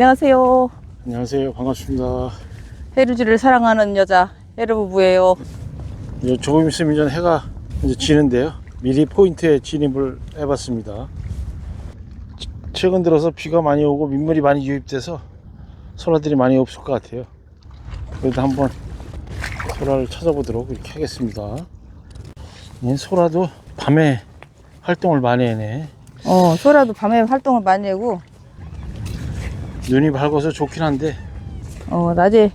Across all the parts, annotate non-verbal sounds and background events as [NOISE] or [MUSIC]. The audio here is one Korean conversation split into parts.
안녕하세요. 안녕하세요. 반갑습니다. 해루지를 사랑하는 여자 해루부부예요. 이제 조금 있으면 이제 해가 이제 지는데요. 미리 포인트에 진입을 해봤습니다. 치- 최근 들어서 비가 많이 오고 민물이 많이 유입돼서 소라들이 많이 없을 것 같아요. 그래도 한번 소라를 찾아보도록 이렇게 하겠습니다. 이 소라도 밤에 활동을 많이 해네. 어, 소라도 밤에 활동을 많이 하고, 눈이 밝아서 좋긴 한데 어, 낮에,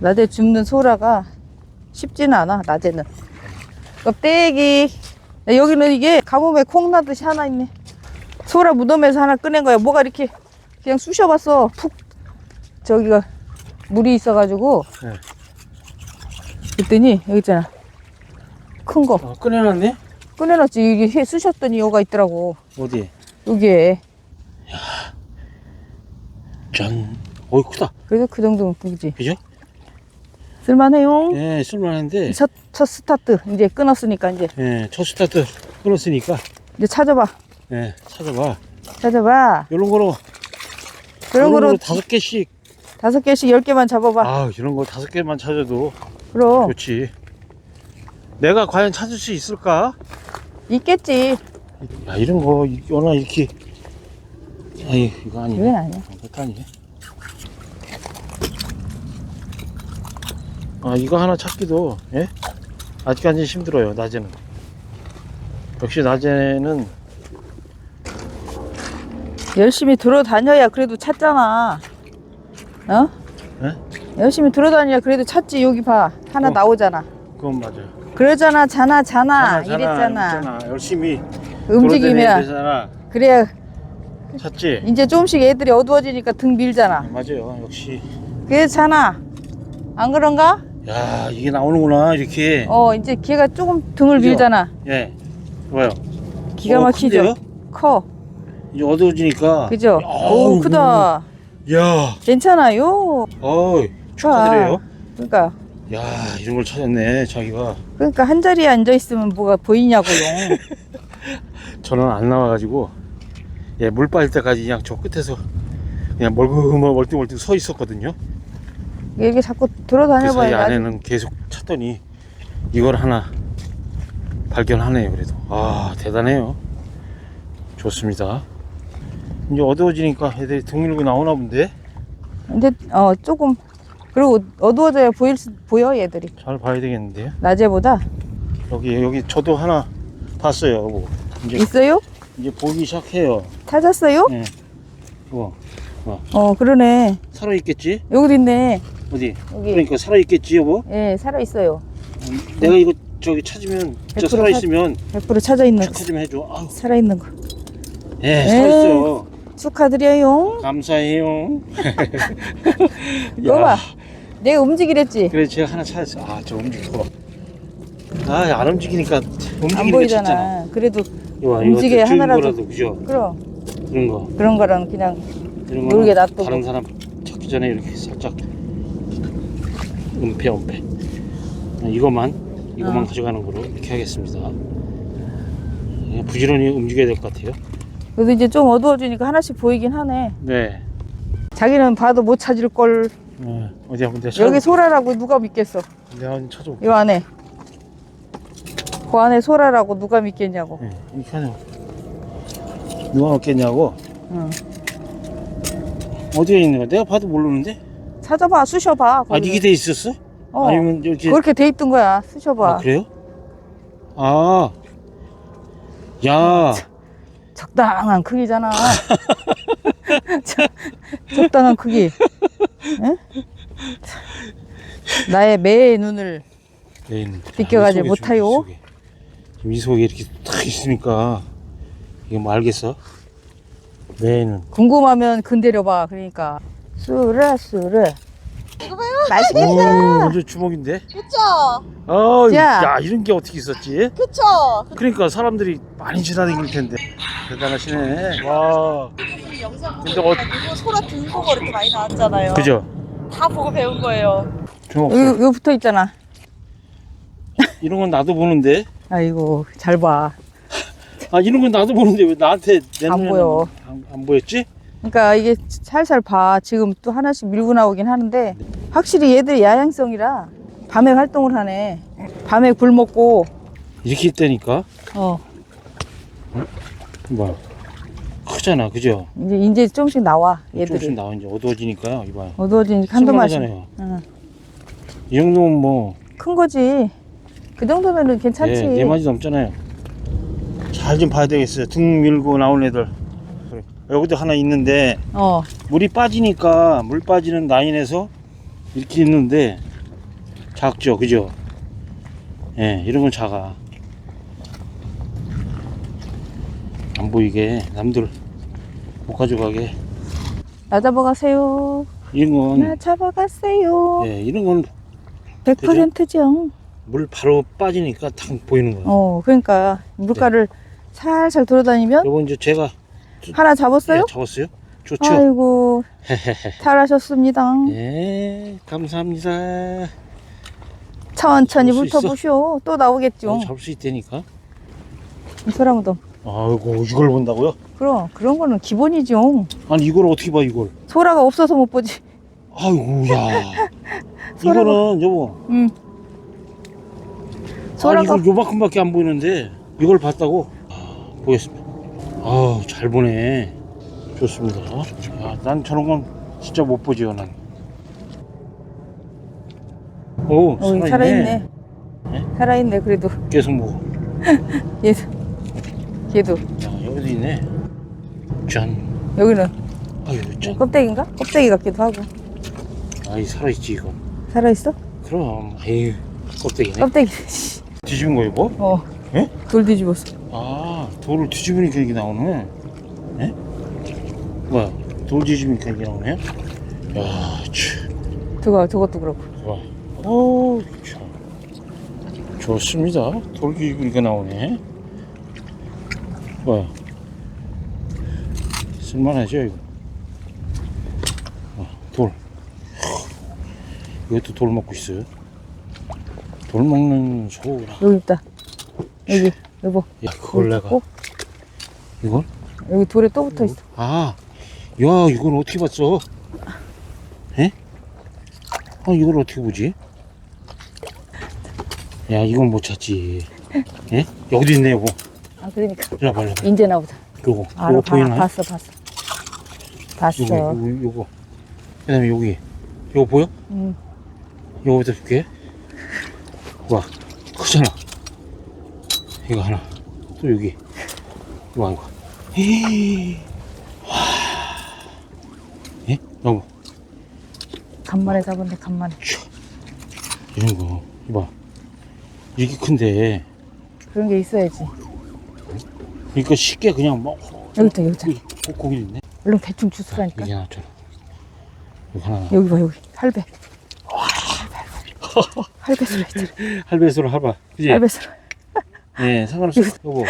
낮에 줍는 소라가 쉽지는 않아, 낮에는. 껍데기. 야, 여기는 이게 가뭄에 콩 나듯이 하나 있네. 소라 무덤에서 하나 꺼낸 거야. 뭐가 이렇게 그냥 쑤셔봤어. 푹, 저기가 물이 있어가지고. 네. 그랬더니, 여기 있잖아. 큰 거. 아, 꺼내놨네? 꺼내놨지. 이게 해 쑤셨더니 여가 있더라고. 어디? 여기에. 짠. 어이 크다. 그래서 그 정도면 보이지. 그죠? 쓸만해요. 예, 쓸만한데. 첫, 첫 스타트. 이제 끊었으니까 이제. 예, 첫 스타트 끊었으니까 이제 찾아봐. 예, 찾아봐. 찾아봐. 이런 거로 이런 거로 다섯 개씩. 다섯 개씩 열 개만 잡아봐. 아, 이런 거 다섯 개만 찾아도 그럼. 좋지. 내가 과연 찾을 수 있을까? 있겠지. 야, 이런 거 이- 워낙 이렇게. 아이, 이거 아니네. 이건 아니야. 이것도 아니네. 아, 이거 하나 찾기도 예? 아직까지 힘들어요. 낮에는. 역시 낮에는 열심히 돌아다녀야 그래도 찾잖아. 어? 예? 열심히 돌아다녀야 그래도 찾지. 여기 봐. 하나 어. 나오잖아. 그건 맞아요. 그러잖아, 자나, 자나. 자나, 이랬잖아. 자나, 열심히 움직이면. 되잖아. 그래야 찾지? 이제 조금씩 애들이 어두워지니까 등 밀잖아. 맞아요. 역시. 그렇잖아. 안 그런가? 야, 이게 나오는구나. 이렇게. 어, 이제 걔가 조금 등을 그죠? 밀잖아. 예. 좋아요. 기가 어, 막히죠? 큰데요? 커. 이제 어두워지니까. 그죠? 어우, 오, 크다. 야, 괜찮아요. 어이, 축하드려요. 그러니까 야, 이런 걸 찾았네, 자기가. 그러니까 한 자리에 앉아 있으면 뭐가 보이냐고요. [LAUGHS] 저는 안 나와 가지고, 예, 물 빠질 때까지 그냥 저 끝에서 그냥 멀그멀 멀뚱멀뚱 서 있었거든요. 이렇게 자꾸 그 사이 돌아다녀봐야 안에는 계속 찾더니 이걸 하나 발견하네요, 그래도. 아, 대단해요. 좋습니다. 이제 어두워지니까 애들이 등 밀고 나오나 본데? 근데 어 조금 그리고 어두워져야 보일 수, 보여 얘들이 잘 봐야 되겠는데요. 낮에보다 여기, 여기 저도 하나 봤어요, 여보. 이제, 있어요? 이제 보기 시작해요. 찾았어요? 예. 어, 어 그러네 살아있겠지? 여기도 있네 어디? 여기 그러니까 살아있겠지, 여보? 예 살아 있어요 내가 이거 저기 찾으면, 저100% 살아있으면 100% 찾아 있는 축하 좀 해줘. 아유, 살아 있는 거 예, 살아있어요. 축하드려요. 감사해요. 이거 봐 내가 움직이랬지 그래 제가 하나 찾았어. 아, 저 움직여. 아, 안 움직이니까 안 움직이는 거 보이잖아. 찾잖아. 그래도 이거 움직여야 하나라도- 거라도 그죠? 그럼 그런 거. 그런 거랑 그냥 이런 모르게 거 놔두고. 다른 사람 찾기 전에 이렇게 살짝 은폐 은폐. 이것만 이것만 어. 가져가는 거로 이렇게 하겠습니다. 그냥 부지런히 움직여야 될 것 같아요. 그래도 이제 좀 어두워지니까 하나씩 보이긴 하네. 네. 자기는 봐도 못 찾을 걸. 네. 어디 한번 내가 여기 소라라고 누가 믿겠어? 내가 한번 찾아볼게. 이 안에. 그 안에 소라라고 누가 믿겠냐고. 네. 이렇게. 누가 먹겠냐고. 응. 어디에 있는 거야? 내가 봐도 모르는데? 찾아봐, 쑤셔봐. 아. 이게 돼 있었어? 어. 아니면 이렇게 그렇게 돼 있던 거야. 쑤셔봐. 아, 그래요? 아, 야, 적당한 크기잖아. [LAUGHS] 적- 적당한 크기. 응? 나의 매의 눈을. 비껴가지 아, 이 속에, 못하요? 이 속에. 속에 이렇게 탁 있으니까 이거 뭐 알겠어? 레인은 궁금하면 건드려봐. 그러니까. 수레 수레. 이거 봐요. 맛있겠다. 오, 완전 주먹인데? 그쵸? 아, 자. 야, 이런 게 어떻게 있었지? 그쵸? 그러니까 사람들이 많이 지나다닐 텐데. 대단하시네. 와, 근데 어- 그리고 소라 등보고 이렇게 많이 나왔잖아요. 그죠? 다 보고 배운 거예요. 주먹. 여기, 여기 붙어 있잖아. 이런 건 나도 보는데. 아이고, 잘 봐. 아, 이런 건 나도 보는데 왜 나한테 내안 보여. 안, 안 보였지? 그러니까 이게 살살 봐. 지금 또 하나씩 밀고 나오긴 하는데 확실히 얘들이 야행성이라 밤에 활동을 하네. 밤에 굴 먹고 이렇게 있다니까 어 봐 크잖아 그죠 이제 이제 조금씩 나와 조금씩 얘들이 나와 이제 어두워지니까요 이봐요 어두워지니까 한두 마리. 응. 이 정도면 뭐 큰 거지. 그 정도면은 괜찮지. 네, 네 마디 넘잖아요. 잘 좀 봐야 되겠어요. 등 밀고 나온 애들. 그래. 여기도 하나 있는데 어 물이 빠지니까 물 빠지는 라인에서 이렇게 있는데 작죠, 그죠? 예, 이런 건 작아. 안 보이게 남들 못 가져가게 나 잡아가세요. 이런 나건 잡아가세요. 예, 이런 건 100%죠. 물 바로 빠지니까 탁 보이는 거예요. 어 그러니까 물가를 살살 돌아다니면 요거 이제 제가 하나 잡았어요? 예, 잡았어요. 좋죠? 아이고 [LAUGHS] 잘하셨습니다. 예, 감사합니다. 천천히 잡을 수 있어? 훑어보쇼. 또 나오겠죠. 어, 잡을 수 있다니까. 소라무도. 아이고 이걸 본다고요? 그럼 그런 거는 기본이죠. 아니 이걸 어떻게 봐 이걸? 소라가 없어서 못 보지. 아이고 야. [LAUGHS] 소라가- 이거는 여보. 응. 소라가 이걸 요만큼밖에 안 보이는데 이걸 봤다고? 아, 보겠습니다. 아 잘 보네. 좋습니다. 야, 난 저런 건 진짜 못 보지요 난. 오 어, 살아있네. 살아있네. 네? 살아있네. 그래도 계속 먹어. [LAUGHS] 얘도 얘도 야 여기도 있네. 짠. 여기는 아유 짠. 껍데기인가? 껍데기 같기도 하고. 아이 살아있지 이거. 살아있어? 그럼 아유 껍데기네. 껍데기. [LAUGHS] 뒤집은 거예요 뭐? 어. 예? 돌 뒤집었어. 아 돌을 뒤집으니까 이게 나오네. 예? 뭐야? 돌 뒤집으니까 이게 나오네. 야, 참. 저거 저것도 그렇고. 좋아. 오, 참. 좋습니다. 돌 뒤집으니까 나오네. 뭐야? 쓸만하죠 이거. 어, 돌. 이것도 돌 먹고 있어요. 돌 먹는 소라. 여기 있다. 여기 여보. 야, 그걸 내가 꼭 이걸? 여기 돌에 또 붙어 있어. 아, 야, 이건 어떻게 봤어? 에? 아, 이걸 어떻게 보지? 야, 이건 못 찾지. 예? 여기도 있네, 요거. 아 그러니까 이리 와봐. 인제 나보다. 요거. 알아 요거 봐, 보이나? 봤어 봤어. 봤어. 요거, 요거, 요거. 그 다음에 여기. 요거 보여? 응. 요거부터 볼게. 와, 크잖아. 이거 하나. 또 여기. 이거, 이거. 와. 예? 여보. 간만에 잡았네 간만에. 이런 거 이봐 이렇게 큰데 그런 게 있어야지. 그러니까 쉽게 그냥 막 여기 있다 여기 있다. 고- 고기 있네 얼른 대충 주스라니까. 여기 하나처럼 여기 하나 여기 봐 여기 할배. 할배 소리 있잖아. 할배수로 [LAUGHS] 할봐 그지? 할배 소리. 네 상관없어 여보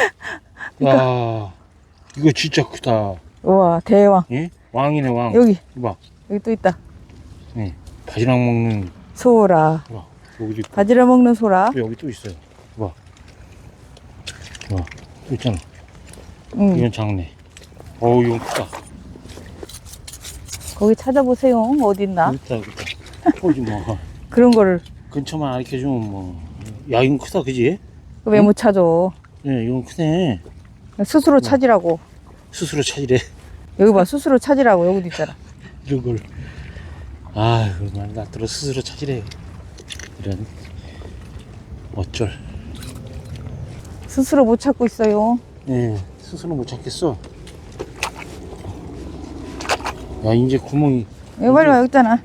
야 이거 진짜 크다 우와 대왕. 예? 왕이네 왕 여기 이봐 여기 또 있다. 네 바지락 먹는 소라. 여기도 있고 바지락 먹는 소라. 또 여기 또 있어요 이봐 이봐 또 있잖아 응. 이건 작네 어우 이건 크다 거기 찾아보세요. 여기 있다 여기 있다 [LAUGHS] 보지 뭐 그런 거를 근처만 알려주면 뭐 야 이건 크다 그지? 왜 못 찾아? 예, 이건 크네. 스스로 찾으라고. 스스로 찾으래. 여기 봐 스스로 찾으라고 여기도 있잖아. [LAUGHS] 이런 걸. 아, 그말 놔들어 스스로 찾으래. 이런. 어쩔. 스스로 못 찾고 있어요. 예, 스스로 못 찾겠어. 야, 이제 구멍이 여기 빨리 와 여기 있잖아.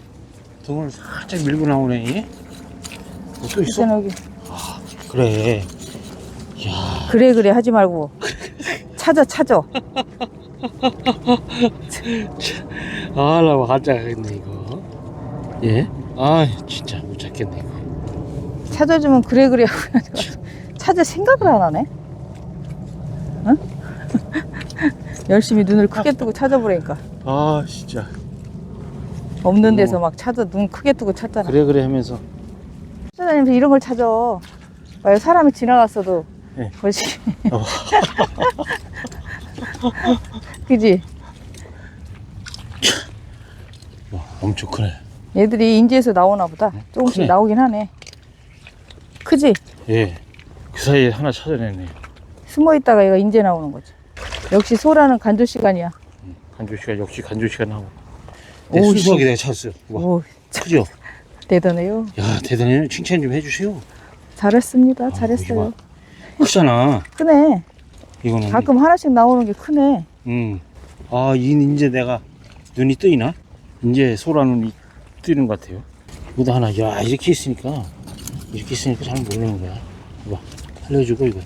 등을 살짝 밀고 나오네. 얘. 어, 또 있어? 있잖아 여기. 그래. 야, 그래 그래 하지 말고 찾아 찾아. 아, 나 가짜겠네, 이거. 예? 아, 진짜 못 찾겠네, 이거. 찾아주면 그래 그래 하고 찾을 생각을 안 하네. 응? 열심히 눈을 크게 뜨고 찾아보라니까. 아, 진짜. 없는 데서 막 찾아 눈 크게 뜨고 찾잖아. 그래, 그래 하면서. 찾아다니면서 이런 걸 찾아. 만약 사람이 지나갔어도 네. 보지. 어. [LAUGHS] 그지? 엄청 크네. 얘들이 인제에서 나오나 보다. 조금씩 크네. 나오긴 하네. 크지? 예. 그 사이에 하나 찾아내네. 숨어 있다가 얘가 인제 나오는 거지. 역시 소라는 간조 시간이야. 간조 씨가 역시 간조 나오고. 내 오우, 수수하게 내가 찾았어요. 와, 오, 크죠? 대단해요. 야, 대단해요. 칭찬 좀 해주세요. 잘했습니다. 아, 잘했어요. 이거 크잖아. [LAUGHS] 크네. 이거는. 가끔 하나씩 나오는 게 크네. 음. 아, 이 이제 내가 눈이 뜨이나? 이제 소라 눈이 뜨는 것 같아요. 이거도 하나, 야, 이렇게 있으니까, 이렇게 있으니까 잘 모르는 거야. 봐, 살려주고, 이거.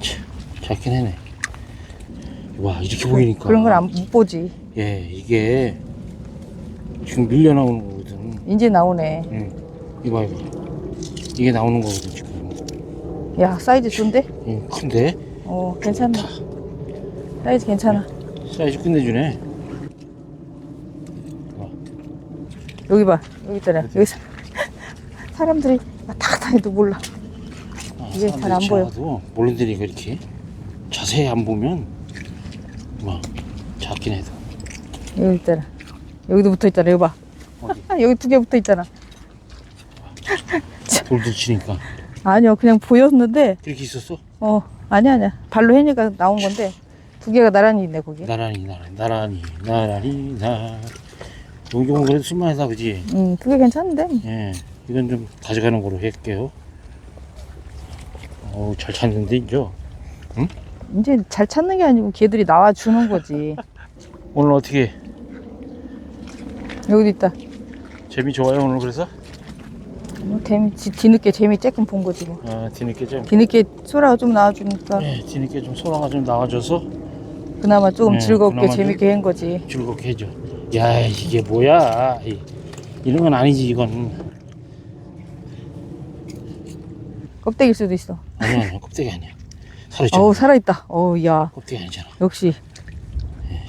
참, 작긴 해네. 와, 이렇게 보이니까. 그런 걸 안 못 보지. 예, 이게 지금 밀려 나오는 거 인제 나오네. 응. 이거 봐, 이거. 이게 나오는 거거든, 지금. 야, 사이즈 좋은데? 응, 큰데? 어, 괜찮네. 사이즈 괜찮아. 사이즈 끝내주네. 여기 봐. 여기 있잖아. 여기 사, [LAUGHS] 사람들이 갔다 해도 몰라. 아, 이게 잘안 보여. 도 모른다니까 이렇게 자세히 안 보면 막 작긴 해도 여기 있잖아. 여기도 붙어 있잖아. 여기 봐. 어디 [LAUGHS] 여기 두 개 붙어 있잖아. 돌들 치니까 아니요. 그냥 보였는데, 이렇게 있었어? 어, 아니야, 아니야. 발로 해니까 나온 건데, 두 개가 나란히 있네, 거기. 나란히 나란히 나란히 나란히 나 용종은 그래도 쓸만하다 그지? 음, 두개 괜찮은데. 예 이건 좀 가져가는 거로 할게요 어우 잘 찾는데 이제 이제 잘 찾는 게 아니고 걔들이 나와주는 거지. [LAUGHS] 오늘 어떻게 여기도 있다. 재미 좋아요 오늘 그래서? 뭐, 재미, 뒤- 뒤늦게 재미 쬐끔 본 거지 뭐. 아 뒤늦게 좀 뒤늦게 소라가 좀 나와주니까 예, 뒤늦게 좀 소라가 좀 나와줘서 그나마 조금 네, 즐겁게 그나마 재밌게 한 거지. 즐겁게 해줘. 야 이게 뭐야? 이- 이런 건 아니지 이건. 껍데기일 수도 있어. 아니야 아니야 껍데기 아니야. 살아있잖아. 어우, 살아있다. 어우, 야. 껍데기 아니잖아. 역시.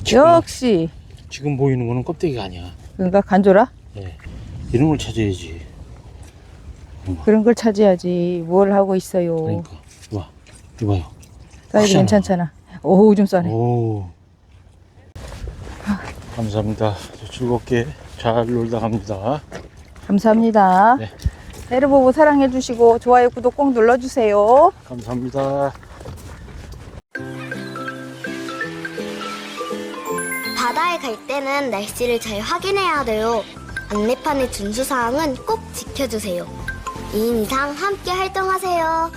지금, 역시. 지금 보이는 거는 껍데기가 아니야. 그러니까 간조라? 예. 이런 걸 찾아야지. 그런 걸 차지하지. 뭘 하고 있어요. 그러니까. 와, 이봐요. 사이즈 크잖아. 괜찮잖아. 오우, 좀 싸네. 오. 감사합니다. 즐겁게 잘 놀다 갑니다. 감사합니다. 네. 에르보보 사랑해주시고, 좋아요, 구독 꼭 눌러주세요. 감사합니다. 바다에 갈 때는 날씨를 잘 확인해야 돼요. 안내판의 준수사항은 꼭 지켜주세요. 2인 이상 함께 활동하세요.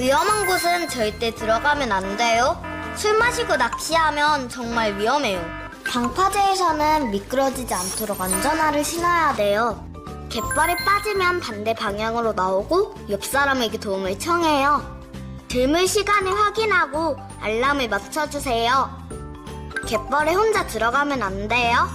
위험한 곳은 절대 들어가면 안 돼요. 술 마시고 낚시하면 정말 위험해요. 방파제에서는 미끄러지지 않도록 안전화를 신어야 돼요. 갯벌에 빠지면 반대 방향으로 나오고 옆 사람에게 도움을 청해요. 들물 시간을 확인하고 알람을 맞춰주세요. 갯벌에 혼자 들어가면 안 돼요.